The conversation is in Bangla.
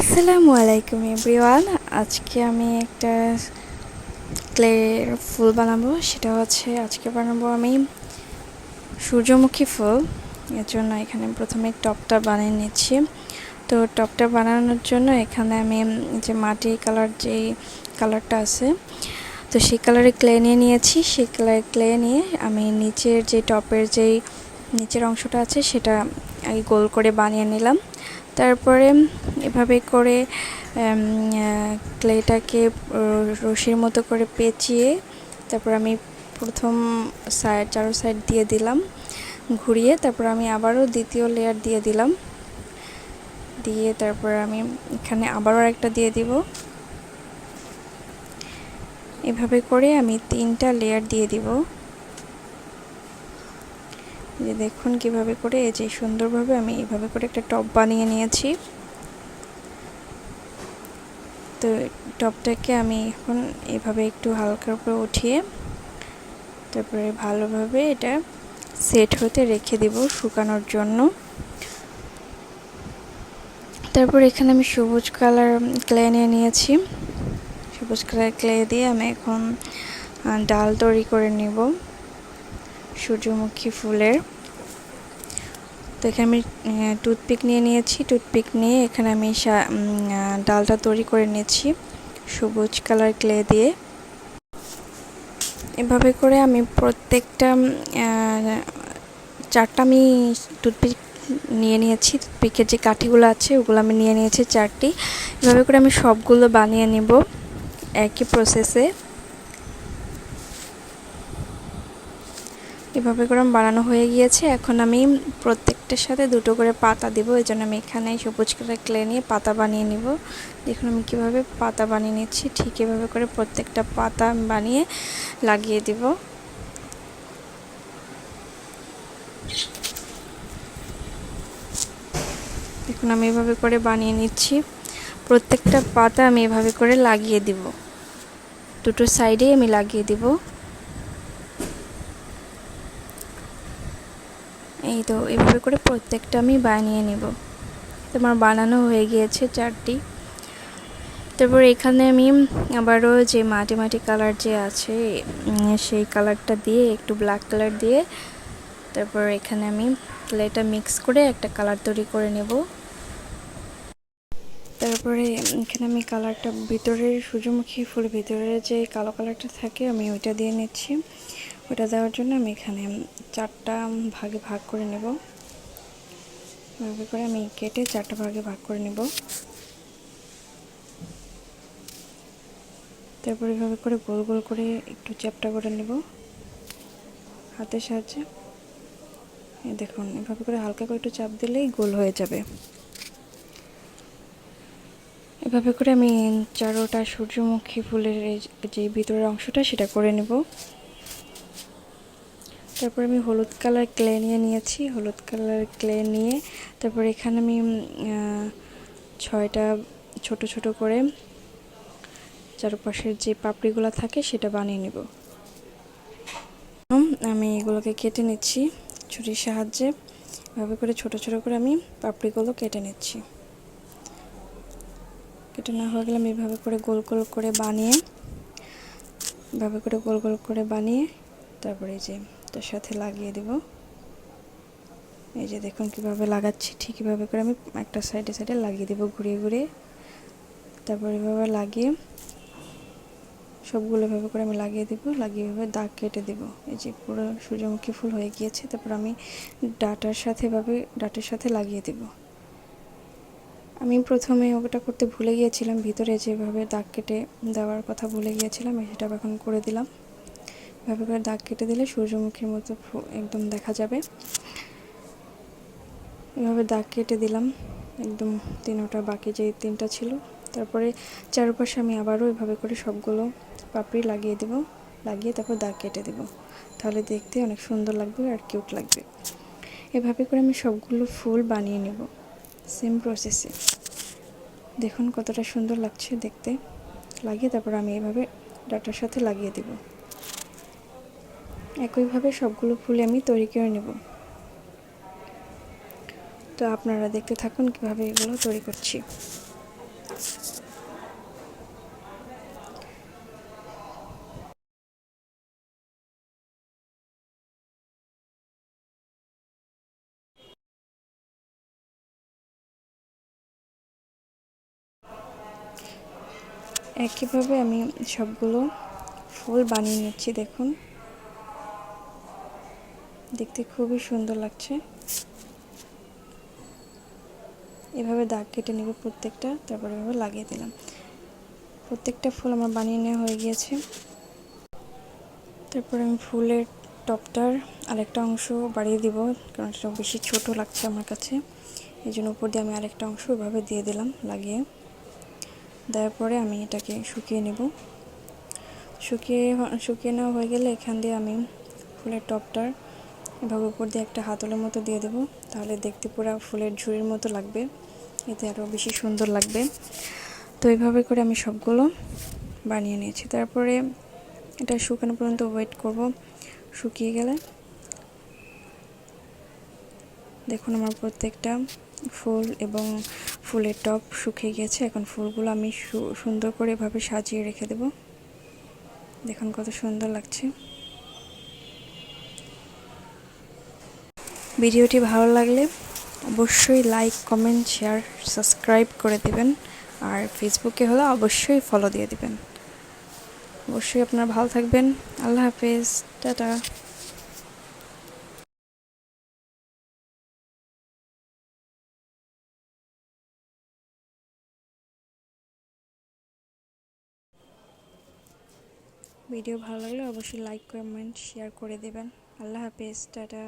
আসসালামু আলাইকুম এভরিওয়ান। আজকে আমি একটা ক্লে ফুল বানাবো, সেটা হচ্ছে আজকে বানাবো আমি সূর্যমুখী ফুল। এর জন্য এখানে প্রথমে টপটা বানিয়ে নিচ্ছি। তো টপটা বানানোর জন্য এখানে আমি যে মাটি কালার যে কালারটা আছে, তো সেই কালারে ক্লে নিয়ে নিয়েছি। সেই কালারে ক্লে নিয়ে আমি নিচের যে টপের যেই নিচের অংশটা আছে, সেটা গোল করে বানিয়ে নিলাম। তারপরে এভাবে করে ক্লেটাকে রশির মতো করে পেঁচিয়ে তারপর আমি প্রথম সাইড চারো সাইড দিয়ে দিলাম। ঘুরিয়ে তারপর আমি আবারও দ্বিতীয় লেয়ার দিয়ে দিলাম। দিয়ে তারপর আমি এখানে আবারও একটা দিয়ে দিব। এভাবে করে আমি তিনটা লেয়ার দিয়ে দিব। যে দেখুন কীভাবে করে, এই যে সুন্দরভাবে আমি এইভাবে করে একটা টপ বানিয়ে নিয়েছি। তো টপটাকে আমি এখন এভাবে একটু হালকার উপরে উঠিয়ে তারপরে ভালোভাবে এটা সেট হতে রেখে দেব শুকানোর জন্য। তারপর এখানে আমি সবুজ কালার ক্লে নিয়ে নিয়েছি। সবুজ কালার ক্লে দিয়ে আমি এখন ডাল তৈরি করে নিব। সূর্যমুখী ফুলের। তো এখানে আমি টুথপিক নিয়ে নিয়েছি। টুথপিক নিয়ে এখানে আমি ডালটা তৈরি করে নিয়েছি সবুজ কালার ক্লে দিয়ে। এভাবে করে আমি প্রত্যেকটা চারটা আমি টুথপিক নিয়ে নিয়েছি। টুথপিকের যে কাঠিগুলো আছে ওগুলো আমি নিয়ে নিয়েছি চারটি। এভাবে করে আমি সবগুলো বানিয়ে নেব একই প্রসেসে এভাবে করে বানানো হয়ে গিয়েছে। এখন আমি প্রত্যেকটার সাথে দুটো করে পাতা দেব। এই জন্য আমি এখানে সবুজ কালার ক্লে নিয়ে পাতা বানিয়ে নিব। দেখুন আমি কীভাবে পাতা বানিয়ে নিচ্ছি। ঠিক এভাবে করে প্রত্যেকটা পাতা বানিয়ে লাগিয়ে দিব। দেখুন আমি এভাবে করে বানিয়ে নিচ্ছি। প্রত্যেকটা পাতা আমি এভাবে করে লাগিয়ে দিব। দুটো সাইডেই আমি লাগিয়ে দিব। এই তো, এভাবে করে প্রত্যেকটা আমি বানিয়ে নেব। তোমার বানানো হয়ে গিয়েছে চারটি। তারপর এখানে আমি আবারও যে মাটি মাটি কালার যে আছে সেই কালারটা দিয়ে, একটু ব্ল্যাক কালার দিয়ে, তারপর এখানে আমি ক্লেটা মিক্স করে একটা কালার তৈরি করে নেব। তারপরে এখানে আমি কালারটা ভিতরের সূর্যমুখী ফুল ভিতরে যে কালো কালারটা থাকে, আমি ওইটা দিয়ে নিচ্ছি। ওটা দেওয়ার জন্য আমি এখানে চারটা ভাগে ভাগ করে নেব। এভাবে করে আমি কেটে চারটা ভাগে ভাগ করে নেব। তারপর এভাবে করে গোল গোল করে একটু চ্যাপটা করে নেব। হাতের সাহায্যে। দেখুন, এভাবে করে হালকা করে একটু চাপ দিলেই গোল হয়ে যাবে। এভাবে করে আমি চারোটা সূর্যমুখী ফুলের যে ভিতরের অংশটা সেটা করে নেব। তারপর আমি হলুদ কালার ক্লে নিয়ে নিয়েছি, হলুদ কালার ক্লে নিয়ে তারপর এখানে আমি ছয়টা ছোট ছোট করে চারপাশের যে পাপড়িগুলো থাকে সেটা বানিয়ে নেব। আমি এগুলোকে কেটে নিচ্ছি ছুরির সাহায্যে। এভাবে করে ছোট ছোট করে আমি পাপড়িগুলো কেটে নিচ্ছি। কেটে না হয়ে গেলে আমি এভাবে করে গোল গোল করে বানিয়ে, এভাবে করে গোল গোল করে বানিয়ে তারপরে যে তার সাথে লাগিয়ে দেব। এই যে দেখুন কীভাবে লাগাচ্ছি, ঠিক এভাবে করে আমি একটা সাইডে সাইডে লাগিয়ে দেব ঘুরিয়ে ঘুরিয়ে। তারপর এভাবে লাগিয়ে সবগুলো এভাবে করে আমি লাগিয়ে দেবো, লাগিয়ে এভাবে দাগ কেটে দেবো। এই যে পুরো সূর্যমুখী ফুল হয়ে গিয়েছে, তারপর আমি ডাটার সাথে এভাবে, ডাটার সাথে লাগিয়ে দেব। আমি প্রথমে ওটা করতে ভুলে গিয়েছিলাম, ভিতরে যেভাবে দাগ কেটে দেওয়ার কথা ভুলে গিয়েছিলাম, সেটা এখন করে দিলাম। এভাবে করে দাগ কেটে দিলে সূর্যমুখীর মতো একদম দেখা যাবে। এভাবে দাগ কেটে দিলাম, একদম তিনোটা বাকি যে তিনটা ছিল। তারপরে চারপাশে আমি আবারও এভাবে করে সবগুলো পাপড়ি লাগিয়ে দেব, লাগিয়ে তারপর দাগ কেটে দেব। তাহলে দেখতে অনেক সুন্দর লাগবে আর কিউট লাগবে। এভাবে করে আমি সবগুলো ফুল বানিয়ে নেব সেম প্রসেসে দেখুন কতটা সুন্দর লাগছে দেখতে। লাগিয়ে তারপর আমি এভাবে ডাটার সাথে লাগিয়ে দেবো। একইভাবে সবগুলো ফুল আমি তৈরি করে নেব। তো আপনারা দেখতে থাকুন কীভাবে এগুলো তৈরি করছি। একইভাবে আমি সবগুলো ফুল বানিয়ে নিচ্ছি, দেখুন। দেখতে খুবই সুন্দর লাগছে। এভাবে দাগ কেটে নেব প্রত্যেকটা, তারপরে এভাবে লাগিয়ে দিলাম। প্রত্যেকটা ফুল আমার বানিয়ে নেওয়া হয়ে গিয়েছে। তারপর আমি ফুলের টপটার আরেকটা অংশ বাড়িয়ে দিব, কারণ এটা বেশি ছোট লাগছে আমার কাছে। এই জন্য উপর দিয়ে আমি আরেকটা অংশ এভাবে দিয়ে দিলাম লাগিয়ে। দেওয়ার পরে আমি এটাকে শুকিয়ে নেব। শুকিয়ে শুকিয়ে নেওয়া হয়ে গেলে এখান দিয়ে আমি ফুলের টপটার এভাবে উপর দিয়ে একটা হাতলের মতো দিয়ে দেব। তাহলে দেখতে পুরো ফুলের ঝুড়ির মতো লাগবে। এতে আরও বেশি সুন্দর লাগবে। তো এইভাবে করে আমি সবগুলো বানিয়ে নিয়েছি। তারপরে এটা শুকানো পর্যন্ত ওয়েট করব শুকিয়ে গেলে। দেখুন আমার প্রত্যেকটা ফুল এবং ফুলের টপ শুকিয়ে গেছে। এখন ফুলগুলো আমি সুন্দর করে এভাবে সাজিয়ে রেখে দেব। দেখুন কত সুন্দর লাগছে। ভিডিওটি ভালো লাগলে অবশ্যই লাইক, কমেন্ট, শেয়ার, সাবস্ক্রাইব করে দিবেন। আর ফেসবুকে হলে অবশ্যই ফলো দিয়ে দিবেন। অবশ্যই আপনারা ভালো থাকবেন। আল্লাহ হাফেজ। টাটা। ভিডিও ভালো লাগলে অবশ্যই লাইক, কমেন্ট, শেয়ার করে দেবেন। আল্লাহ হাফেজ। টাটা।